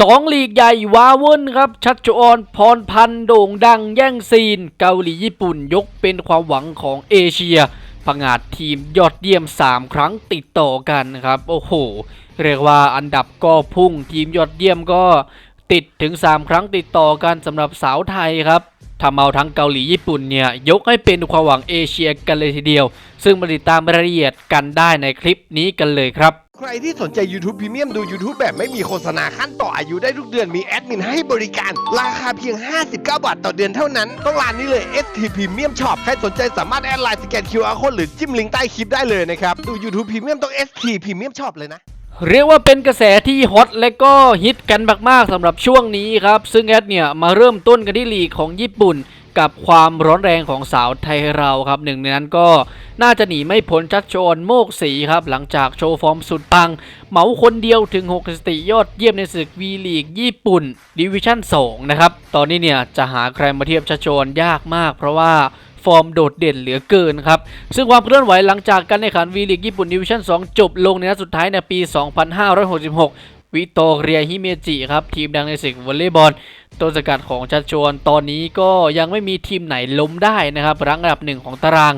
สองลีกใหญ่ว้าวุ่นครับ ชัดชอนพรพันธ์โด่งดังแย่งซีน เกาหลีญี่ปุ่นยกเป็นความหวังของเอเชียผงาดทีมยอดเยี่ยม 3 ครั้งติดต่อกันครับ โอ้โห เรียกว่าอันดับก็พุ่งทีมยอดเยี่ยมก็ติดถึง 3 ครั้งติดต่อกันสำหรับสาวไทยครับทำเอาทั้งเกาหลีญี่ปุ่นเนี่ย ยกให้เป็นความหวังเอเชียกันเลยทีเดียว ซึ่งมาติดตามรายละเอียดกันได้ในคลิปนี้กันเลยครับ ใครที่สนใจ YouTube Premium ดู YouTube แบบไม่มีโฆษณาขั้นต่ออายุได้ทุกเดือนมีแอดมินให้บริการ ราคาเพียง 59 บาทต่อเดือนเท่านั้น ต้องร้านนี้เลย ST Premium Shop ใครสนใจสามารถแอดไลน์สแกน QR Code หรือจิ้มลิงก์ใต้คลิปได้เลยนะครับ ดู YouTube Premium ต้อง ST Premium Shop เลยนะ เรียกว่าเป็นกระแสที่ฮอตและก็ฮิตกันมากๆสำหรับช่วงนี้ครับ ซึ่งแอดเนี่ยมาเริ่มต้นกันที่ลีกของญี่ปุ่น กับความร้อนแรงของสาวไทยเราครับหนึ่งในนั้นก็น่าจะหนีไม่พ้นชัดโชนโมกสีครับ หลังจากโชว์ฟอร์มสุดปัง เหมาคนเดียวถึง 6 สติยอดเยี่ยมในศึกวีลีกญี่ปุ่นดิวิชั่น 2 นะครับ ตอนนี้เนี่ยจะหาใครมาเทียบชัดโชนยากมาก เพราะว่าฟอร์มโดดเด่นเหลือเกินครับ ซึ่งความเคลื่อนไหวหลังจากการแข่งขันวีลีกญี่ปุ่นดิวิชั่น 2 จบลงในนัดสุดท้ายในปี 2566 วิโตเรียฮิเมจิครับทีมดังในศึกวอลเลย์บอลต้นสกัดของชัดชวนตอนนี้ก็ยังไม่มีทีมไหนล้มได้นะครับรั้งอันดับหนึ่งของตาราง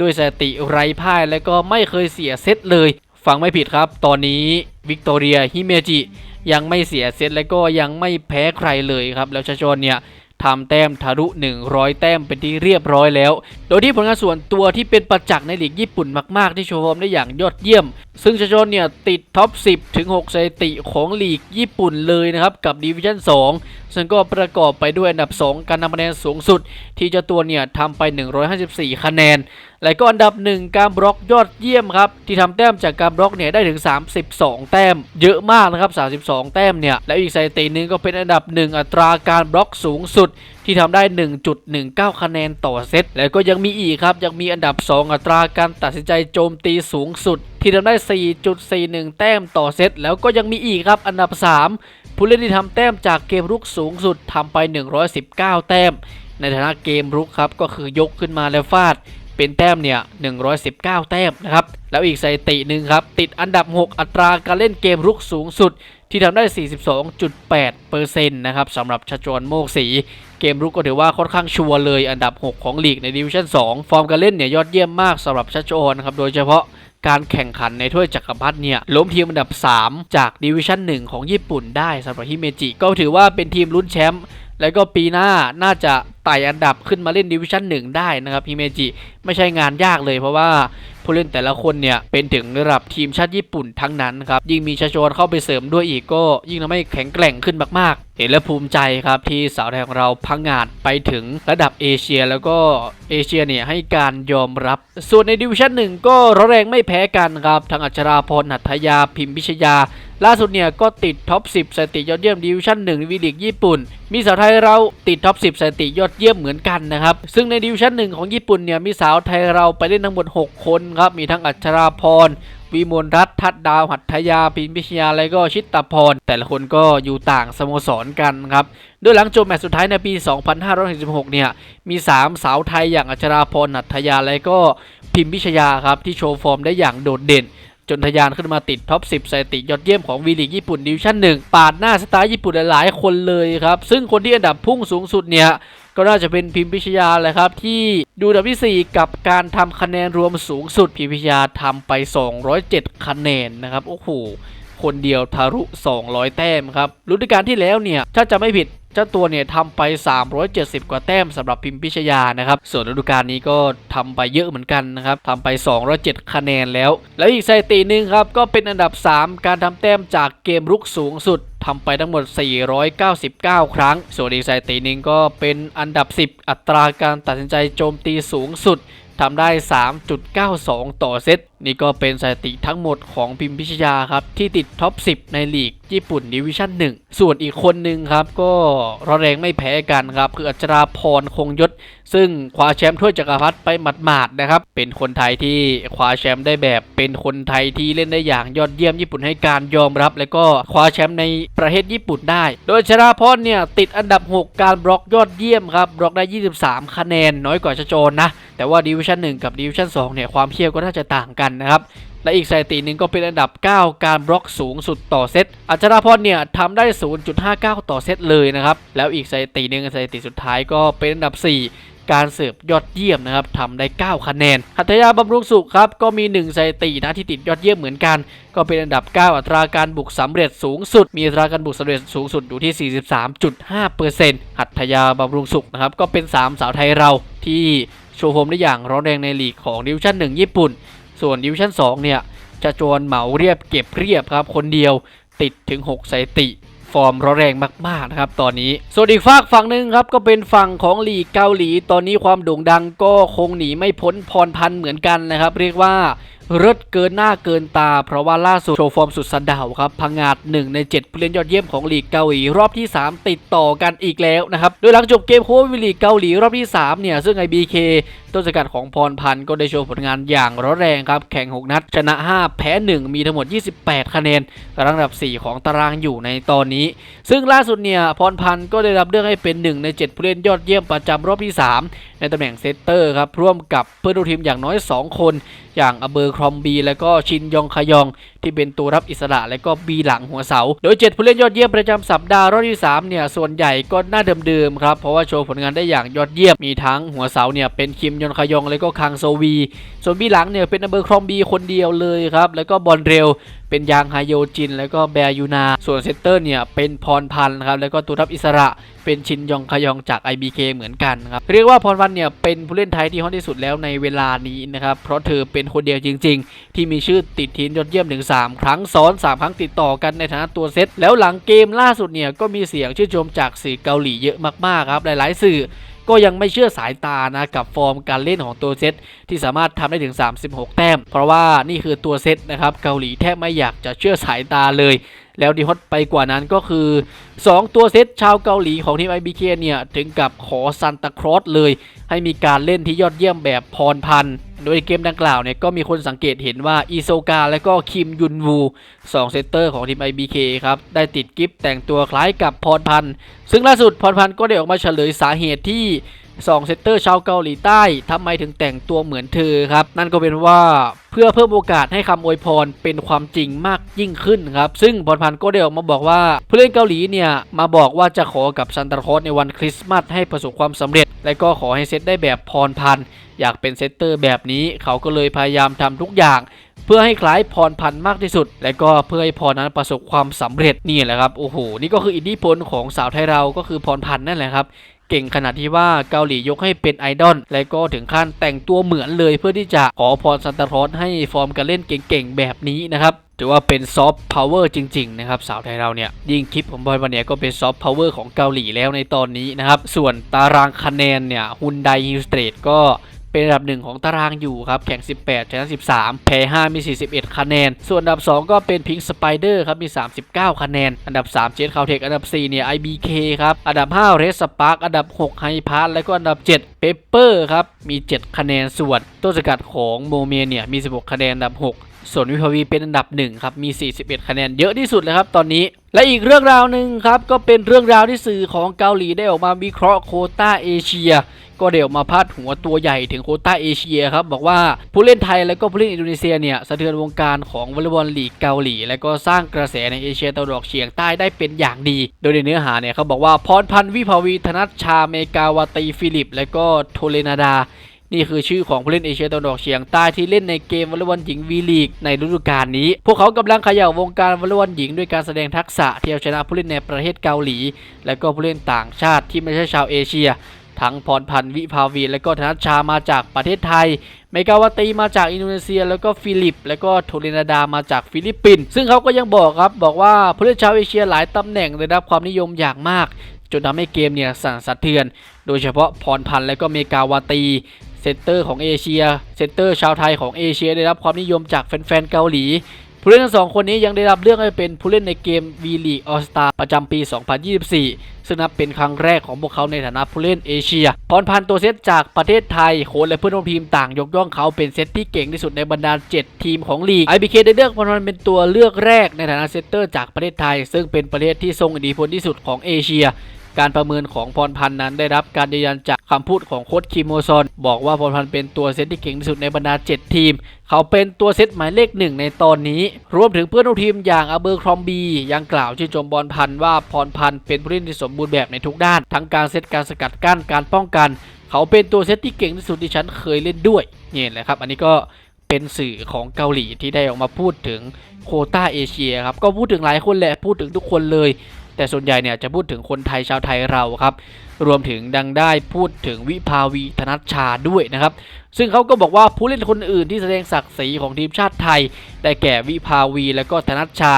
ด้วยสถิติไร้พ่ายและก็ไม่เคยเสียเซตเลย ฟังไม่ผิดครับ ตอนนี้วิกตอเรียฮิเมจิยังไม่เสียเซตและก็ยังไม่แพ้ใครเลยครับ แล้วชัดชวนเนี่ย ทำแต้มทะลุ 100 แต้มเป็นที่เรียบร้อยแล้ว โดยที่ผลงานส่วนตัวที่เป็นประจักษ์ในลีกญี่ปุ่นมากๆ ที่โชว์ฟอร์มได้อย่างยอดเยี่ยม ซึ่งชาชนเนี่ยติดท็อป 10 ถึง 6 สถิติของลีกญี่ปุ่นเลยนะครับ กับดิวิชั่น 2 ซึ่งก็ประกอบไปด้วยอันดับ 2 การนำคะแนนสูงสุด ที่เจ้าตัวเนี่ยทำไป 154 คะแนนและก็อันดับ1การบล็อกยอดเยี่ยมครับที่ทำแต้มจากการบล็อกเนี่ยได้ถึง 32 แต้ม เยอะมากนะครับ 32 แต้มเนี่ยและอีกสถิติหนึ่งก็เป็นอันดับ1อัตราการบล็อกสูงสุดที่ทำได้ 1.19 คะแนนต่อเซต แล้วก็ยังมีอีกครับ ยังมีอันดับ 2 อัตราการตัดสินใจโจมตีสูงสุด ที่ทำได้ 4.41 แต้มต่อเซต แล้วก็ยังมีอีกครับ อันดับ 3 ผู้เล่นที่ทำแต้มจากเกมรุกสูงสุดทำไป 119 แต้ม ในฐานะเกมรุกครับ ก็คือยกขึ้นมาแล้วฟาด เป็นแต้มเนี่ย119 แต้มนะครับ แล้วอีกสถิติหนึ่งครับ ติดอันดับ 6 อัตราการเล่นเกมรุกสูงสุด ที่ทำได้ 42.8%นะครับสำหรับชจวนโมกสี เกมรุกก็ถือว่าค่อนข้างชัวร์เลยอันดับ 6 ของลีกในดิวิชั่น 2 ฟอร์มการเล่นเนี่ยยอดเยี่ยมมากสำหรับชัชโอนนะครับโดยเฉพาะการแข่งขันในถ้วยจักรพรรดิเนี่ยล้มทีมอันดับ 3 จากดิวิชั่น 1 ของญี่ปุ่นได้สำหรับฮิเมจิก็ถือว่าเป็นทีมลุ้นแชมป์แล้วก็ปีหน้าน่าจะ ต่อันดับขึ้นมาเล่นดิวิชั่นหนึ่งได้นะครับฮิเมจิไม่ใช่งานยากเลยเพราะว่าผู้เล่นแต่ละคนเนี่ยเป็นถึงระดับทีมชาติญี่ปุ่นทั้งนั้นครับยิ่งมีชาโชนเข้าไปเสริมด้วยอีกก็ ยิ่งทำให้แข็งแกร่งขึ้นมากๆ เห็นแล้วภูมิใจครับที่สาวไทยของเราพังงาดไปถึงระดับเอเชียแล้วก็เอเชียเนี่ยให้การยอมรับ ส่วนในดิวิชั่นหนึ่งก็ร้อนแรงไม่แพ้กันครับทางอัชราพรหัตถยาพิมพิชยา ล่าสุดเนี่ยก็ติดท็อป 10สถิติยอดเยี่ยมดิวิชั่น1วีลีกญี่ปุ่น มีสาวไทยเราติดท็อป 10สถิติยอดเยี่ยมเหมือนกันนะครับ ซึ่งในดิวิชั่น1ของญี่ปุ่นเนี่ยมีสาวไทยเราไปเล่นทั้งหมด 6 คนครับ มีทั้งอัชราพรวิมลรัตน์ทัดดาว หัตถยา พิมพิชยา และก็ชิตตพร แต่ละคนก็อยู่ต่างสโมสรกันครับ โดยหลังจบแมตช์สุดท้ายในปี 2566 เนี่ย มี 3 สาวไทยอย่างอัชราพร หัตถยา และก็พิมพิชยาครับ ที่โชว์ฟอร์มได้อย่างโดดเด่นจนทะยานขึ้นมาติดท็อป 10สถิติยอดเยี่ยมของวีลีกญี่ปุ่นดิวิชั่น 1 ปาดหน้าสไตล์ญี่ปุ่นหลายๆ คนเลยครับ ซึ่งคนที่อันดับพุ่งสูงสุดเนี่ย ก็น่าจะเป็นพิมพิชยาแหละครับที่ดูดับที่ 4 กับการทำคะแนนรวมสูงสุดพิมพิชยาทำไป 207 คะแนนนะครับโอ้โหคนเดียวทะลุ200 แต้มครับฤดูกาลที่แล้วเนี่ย ถ้าจะไม่ผิด เจ้าตัวเนี่ยทำไป 370 กว่าแต้มสำหรับพิมพิชยานะครับ ส่วนฤดูกาลนี้ก็ทำไปเยอะเหมือนกันนะครับทำไป 207 คะแนนแล้ว แล้วอีกสถิติหนึ่งครับ ก็เป็นอันดับ 3 การทำแต้มจากเกมรุกสูงสุดทำไปทั้งหมด 499 ครั้ง ส่วนอีกสถิติหนึ่งก็เป็นอันดับ 10 อัตราการตัดสินใจโจมตีสูงสุด ทำได้ 3.92 ต่อเซต นี่ก็เป็นสถิติทั้งหมดของพิมพิชยาครับ ที่ติดท็อป 10 ในลีกญี่ปุ่นดิวิชั่น 1 ส่วนอีกคนหนึ่งครับ ก็ร้อนแรงไม่แพ้กันครับ คืออัจราพรคงยศ ซึ่งคว้าแชมป์ถ้วยจักรพรรดิไปหมาดๆนะครับ เป็นคนไทยที่คว้าแชมป์ได้แบบ เป็นคนไทยที่เล่นได้อย่างยอดเยี่ยมญี่ปุ่นให้การยอมรับ แล้วก็คว้าแชมป์ในประเทศญี่ปุ่นได้ โดยชราพรเนี่ยติดอันดับ 6 การบล็อกยอดเยี่ยมครับบล็อกได้ 23 คะแนนน้อยกว่าชโจนนะแต่ว่าดิวิชั่น 1 กับดิวิชั่น2เนี่ยความเชี่ยวก็น่าจะต่างกันนะครับ และอีกสถิติหนึ่งก็เป็นอันดับ 9 การบล็อกสูงสุดต่อเซตอัจฉราพรเนี่ยทำได้ 0.59 ต่อเซตเลยนะครับ แล้วอีกสถิติหนึ่งสถิติสุดท้ายก็เป็นอันดับ 4การเสิร์ฟยอดเยี่ยมนะครับทำได้ 9 คะแนนหัตถยาบำรุงสุขครับก็มี1สถิตินะที่ติดยอดเยี่ยมเหมือนกัน ก็เป็นอันดับ 9 อัตราการบุกสำเร็จสูงสุด มีอัตราการบุกสำเร็จสูงสุดอยู่ที่ 43.5%หัตยาบำรุงสุขนะครับก็เป็น 3 สาวไทยเราที่ โชว์โฮมได้อย่างร้อนแรงในลีกของดิวิชั่น 1 ญี่ปุ่น ส่วนดิวิชั่น 2 เนี่ย จะจวนเหมาเรียบเก็บเรียบครับ คนเดียวติดถึง 6 สายติ ฟอร์มร้อนแรงมาก ๆ นะครับ ตอนนี้ ส่วนอีกฝากฝั่งหนึ่งครับ ก็เป็นฝั่งของลีกเกาหลี ตอนนี้ความโด่งดังก็คงหนีไม่พ้นพรพันธ์เหมือนกันนะครับ เรียกว่า เลิศเกินหน้าเกินตา เพราะว่าล่าสุดโชว์ฟอร์มสุดสะเดาวครับพังงาด1ใน 7 ผู้เล่นยอดเยี่ยมของลีกเกาหลีรอบที่ 3 ติดต่อกันอีกแล้วนะครับ โดยหลังจบเกมโค้ชวิลีกเกาหลีรอบที่ 3 เนี่ย ซึ่ง IBK ต้นสกัดของพรพันธ์ก็ได้โชว์ผลงานอย่างร้อนแรงครับ แข่ง 6 นัด ชนะ 5 แพ้ 1 มีทั้งหมด 28 คะแนนรังอันดับ 4 ของตารางอยู่ในตอนนี้ ซึ่งล่าสุดเนี่ยพรพันธ์ก็ได้รับเลือกให้เป็น 1 ใน 7 ผู้เล่นยอดเยี่ยมประจำรอบที่ 3 ในตำแหน่งเซตเตอร์ครับร่วมกับเพื่อนร่วมทีมอย่างน้อย 2 คน อย่างอเบอร์ครอมบีและก็ชินยองคยอง ที่เป็นตัวรับอิสระและก็บีหลังหัวเสา โดย 7 ผู้เล่นยอดเยี่ยมประจำสัปดาห์รอบที่ 3 เนี่ย ส่วนใหญ่ก็หน้าเดิมๆครับ เพราะว่าโชว์ผลงานได้อย่างยอดเยี่ยม มีทั้งหัวเสาเนี่ยเป็นคิมยอนคยองและก็คังโซวี ส่วนบีหลังเนี่ยเป็นอเบอร์ครอมบีคนเดียวเลยครับแล้วก็บอลเร็วเป็นยางไฮโยจิน แล้วก็แบร์ยูนา ส่วนเซตเตอร์เนี่ยเป็นพรพันธ์ครับแล้วก็ตัวรับอิสระ เป็นชินยองคยองจาก IBK เหมือนกันครับเรียกว่าพรพันเนี่ยเป็นผู้เล่นไทยที่ฮอตที่สุดแล้วในเวลานี้นะครับเพราะเธอเป็นคนเดียวจริง ๆ ที่มีชื่อติดทีมยอดเยี่ยมถึง 3 ครั้งซ้อน 3 ครั้งติดต่อกันในฐานะตัวเซตแล้วหลังเกมล่าสุดเนี่ยก็มีเสียงชื่นชมจากสื่อเกาหลีเยอะมากๆครับหลายๆ สื่อก็ยังไม่เชื่อสายตานะกับฟอร์มการเล่นของตัวเซตที่สามารถทำได้ถึง 36 แต้ม เพราะว่านี่คือตัวเซตนะครับเกาหลีแทบไม่อยากจะเชื่อสายตาเลย แล้วดีฮอตไปกว่านั้นก็คือ 2 ตัวเซตชาวเกาหลีของทีม IBK เนี่ย ถึงกับขอซันตาครอสเลย ให้มีการเล่นที่ยอดเยี่ยมแบบพรพันโดยเกมดังกล่าวเนี่ย ก็มีคนสังเกตเห็นว่าอีโซกาและก็คิมยุนวู 2 เซตเตอร์ของทีม IBK ครับ ได้ติดกิฟต์แต่งตัวคล้ายกับพรพันซึ่งล่าสุดพรพันก็ได้ออกมาเฉลยสาเหตุที่ 2เซตเตอร์ชาวเกาหลีใต้ทำไมถึงแต่งตัวเหมือนเธอครับ นั่นก็เป็นว่าเพื่อเพิ่มโอกาสให้คำอวยพรเป็นความจริงมากยิ่งขึ้นครับ ซึ่งพรพันธ์ก็ได้ออกมาบอกว่าผู้เล่นเกาหลีเนี่ย มาบอกว่าจะขอกับซันตาคอสในวันคริสต์มาสให้ประสบความสำเร็จ และก็ขอให้เซตได้แบบพรพันธ์อยากเป็นเซตเตอร์แบบนี้เขาก็เลยพยายามทำทุกอย่างเพื่อให้คล้ายพรพันธ์มากที่สุด และก็เพื่อให้พรนั้นประสบความสำเร็จนี่แหละครับโอ้โหนี่ก็คืออิทธิพลของสาวไทยเราก็คือพรพันธ์นั่นแหละครับ เก่งขนาดที่ว่าเกาหลียกให้เป็นไอดอลและก็ถึงขั้นแต่งตัวเหมือนเลยเพื่อที่จะขอพรซันตาคลอสให้ฟอร์มการเล่นเก่งๆแบบนี้นะครับถือว่าเป็นซอฟต์พาวเวอร์จริง ๆ นะครับ สาวไทยเราเนี่ย ยิ่งคลิปของบอยวันเนี้ยก็เป็นซอฟต์พาวเวอร์ของเกาหลีแล้วในตอนนี้นะครับ ส่วนตารางคะแนนเนี่ยฮุนไดฮิลสเตรทก็ เป็นอันดับหนึ่งของตารางอยู่ครับ แข่ง 18ชนะ13 แพ้ 5 มี 41 คะแนน ส่วนอันดับ 2 ก็เป็นพิงสไปเดอร์ครับ มี 39 คะแนน อันดับ 3 เจ t คาวเทค อันดับ 4 เนี่ย IBK ครับ อันดับ 5 เรสสปาร์กอันดับ 6 ไฮพาร์และก็อันดับ 7 เปเปอร์ครับ มี 7 คะแนน ส่วนต้นสกัดของโมเมเนี่ย มี 16 คะแนน อันดับ 6 ส่วนวิภาวีเป็นอันดับ 1 ครับ มี 41 คะแนน เยอะที่สุดเลยครับ ตอนนี้และอีกเรื่องราวหนึ่งครับก็เป็นเรื่องราวที่สื่อของเกาหลีได้ออกมาวิเคราะห์โคต้าเอเชีย ก็เดี๋ยวมาพาดหัวตัวใหญ่ถึงโคต้าเอเชียครับบอกว่าผู้เล่นไทยและก็ผู้เล่นอินโดนีเซียเนี่ยสะเทือนวงการของวอลเลย์บอลลีกเกาหลี และก็สร้างกระแสในเอเชียตะวันออกเฉียงใต้ได้เป็นอย่างดี โดยในเนื้อหาเนี่ยเขาบอกว่าพรพันธ์วิภาวีธนัชชาเมกาวตีฟิลิป และก็โทเลนาดา นี่คือชื่อของผู้เล่นเอเชียตะวันออกเฉียงใต้ที่เล่นในเกมวอลเลย์บอลหญิงวีลีกในฤดูกาลนี้ พวกเขากำลังขย่าวงการวอลเลย์บอลหญิงด้วยการแสดงทักษะที่เอาชนะผู้เล่นในประเทศเกาหลี และก็ผู้เล่นต่างชาติที่ไม่ใช่ชาวเอเชีย ทั้งพรพันธ์วิภาวี และก็ธนัชชามาจากประเทศไทยเมกาวาตีมาจากอินโดนีเซีย แล้วก็ฟิลิป แล้วก็โทเรนาดามาจากฟิลิปปินส์ซึ่งเขาก็ยังบอกครับบอกว่าผู้เล่นชาวเอเชียหลายตำแหน่งได้รับความนิยมอย่างมากจนทำให้เกมเนี่ยสั่นสะเทือน โดยเฉพาะพรพันธ์และก็เมกาวาตี เซนเตอร์ของเอเชีย เซนเตอร์ชาวไทยของเอเชียได้รับความนิยมจากแฟนๆเกาหลี ผู้เล่นทั้งสองคนนี้ยังได้รับเลือกให้เป็นผู้เล่นในเกม V League All Star ประจำปี 2024 ซึ่งนับเป็นครั้งแรกของพวกเขาในฐานะผู้เล่นเอเชีย พรพันตัวเซตจากประเทศไทย โค้ชและเพื่อนร่วมทีมต่างยกย่องเขาเป็นเซตที่เก่งที่สุดในบรรดา 7 ทีมของลีก IBK ได้เลือกพรพันเป็นตัวเลือกแรกในฐานะเซตเตอร์จากประเทศไทย ซึ่งเป็นประเทศที่ทรงอิทธิพลที่สุดของเอเชีย การประเมินของพรพันธ์นั้นได้รับการยืนยันจากคำพูดของโค้ชคิมโมซอนบอกว่าพรพันธ์เป็นตัวเซตที่เก่งที่สุดในบรรดา 7 ทีม เขาเป็นตัวเซตหมายเลขหนึ่งในตอนนี้ รวมถึงเพื่อนร่วมทีมอย่างอเบอร์ครอมบี ยังกล่าวชื่นชมบอลพันธ์ว่าพรพันธ์เป็นผู้เล่นที่สมบูรณ์แบบในทุกด้าน ทั้งการเซตการสกัดกั้นการป้องกัน เขาเป็นตัวเซตที่เก่งที่สุดที่ฉันเคยเล่นด้วยนี่แหละครับ อันนี้ก็เป็นสื่อของเกาหลีที่ได้ออกมาพูดถึงโคต้าเอเชียครับก็พูดถึงหลายคนแหละพูดถึงทุกคนเลย แต่ส่วนใหญ่เนี่ยจะพูดถึงคนไทยชาวไทยเราครับ รวมถึงดังได้พูดถึงวิภาวีธนัชชาด้วยนะครับ ซึ่งเขาก็บอกว่าผู้เล่นคนอื่นที่แสดงศักดิ์ศรีของทีมชาติไทยได้แก่วิภาวีและก็ธนัชชา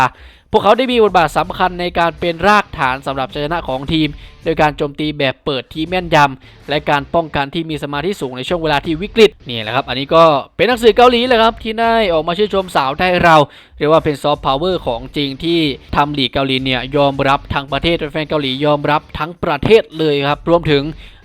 พวกเขาได้มีบทบาทสำคัญในการเป็นรากฐานสำหรับชัยชนะของทีม โดยการโจมตีแบบเปิดที่แม่นยำและการป้องกันที่มีสมาธิสูงในช่วงเวลาที่วิกฤตนี่แหละครับ อันนี้ก็เป็นหนังสือเกาหลีเลยครับ ที่ได้ออกมาชื่นชมสาวไทยเรา เรียกว่าเป็นซอฟต์พาวเวอร์ของจริงที่ทำลีกเกาหลีเนี่ยยอมรับทั้งประเทศแฟนเกาหลียอมรับทั้งประเทศเลยครับรวมถึง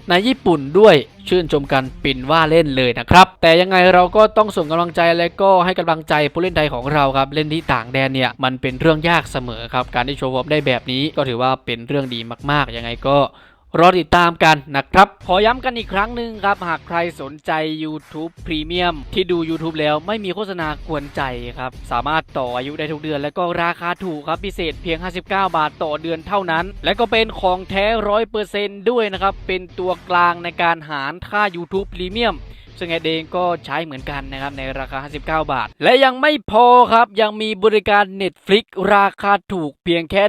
ในญี่ปุ่นด้วยชื่นชมกันปิ่นว่าเล่นเลยนะครับ แต่ยังไงเราก็ต้องส่งกำลังใจและก็ให้กำลังใจผู้เล่นไทยของเราครับ เล่นที่ต่างแดนเนี่ย มันเป็นเรื่องยากเสมอครับ การที่โชว์ฟอร์มได้แบบนี้ก็ถือว่าเป็นเรื่องดีมากๆยังไงก็ รอติดตามกันนะครับ ขอย้ำกันอีกครั้งหนึ่งครับ หากใครสนใจ YouTube Premium ที่ดู YouTube แล้วไม่มีโฆษณากวนใจครับ สามารถต่ออายุได้ทุกเดือน และก็ราคาถูกครับพิเศษเพียง 59 บาทต่อเดือนเท่านั้น และก็เป็นของแท้ร้อยเปอร์เซนต์ด้วยนะครับ เป็นตัวกลางในการหารค่า YouTube Premium ซึ่งแอดเองก็ใช้เหมือนกันนะครับในราคา 59 บาท และยังไม่พอครับยังมีบริการ Netflix ราคาถูกเพียงแค่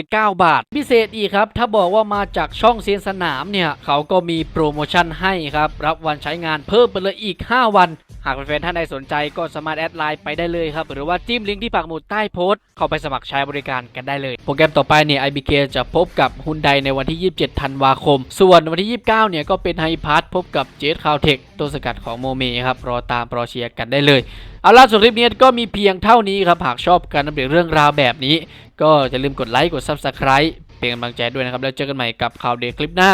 109 บาท พิเศษอีกครับ ถ้าบอกว่ามาจากช่องเซียนสนามเนี่ย เขาก็มีโปรโมชั่นให้ครับ รับวันใช้งานเพิ่มไปเลยอีก 5 วันากแฟนๆท่านใดสนใจก็สามารถแอดไลน์ไปได้เลยครับ หรือว่าจิ้มลิงก์ที่ปักหมุดใต้โพสต์เข้าไปสมัครใช้บริการกันได้เลย โปรแกรมต่อไปเนี่ย IBK จะพบกับฮุนไดในวันที่ 27 ธันวาคม ส่วนวันที่ 29 เนี่ยก็เป็นไฮพาร์ทพบกับเจสคาวเทคตัวสกัดของโมเมครับรอตามรอเชียร์กันได้เลยเอาล่ะส่วนคลิปนี้ก็มีเพียงเท่านี้ครับหากชอบการนำเสนอเรื่องราวแบบนี้ ก็อย่าลืมกดไลค์กด Subscribe เป็นกำลังใจด้วยนะครับ แล้วเจอกันใหม่กับข่าวเด็กคลิปหน้า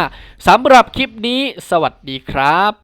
สำหรับคลิปนี้ สวัสดีครับ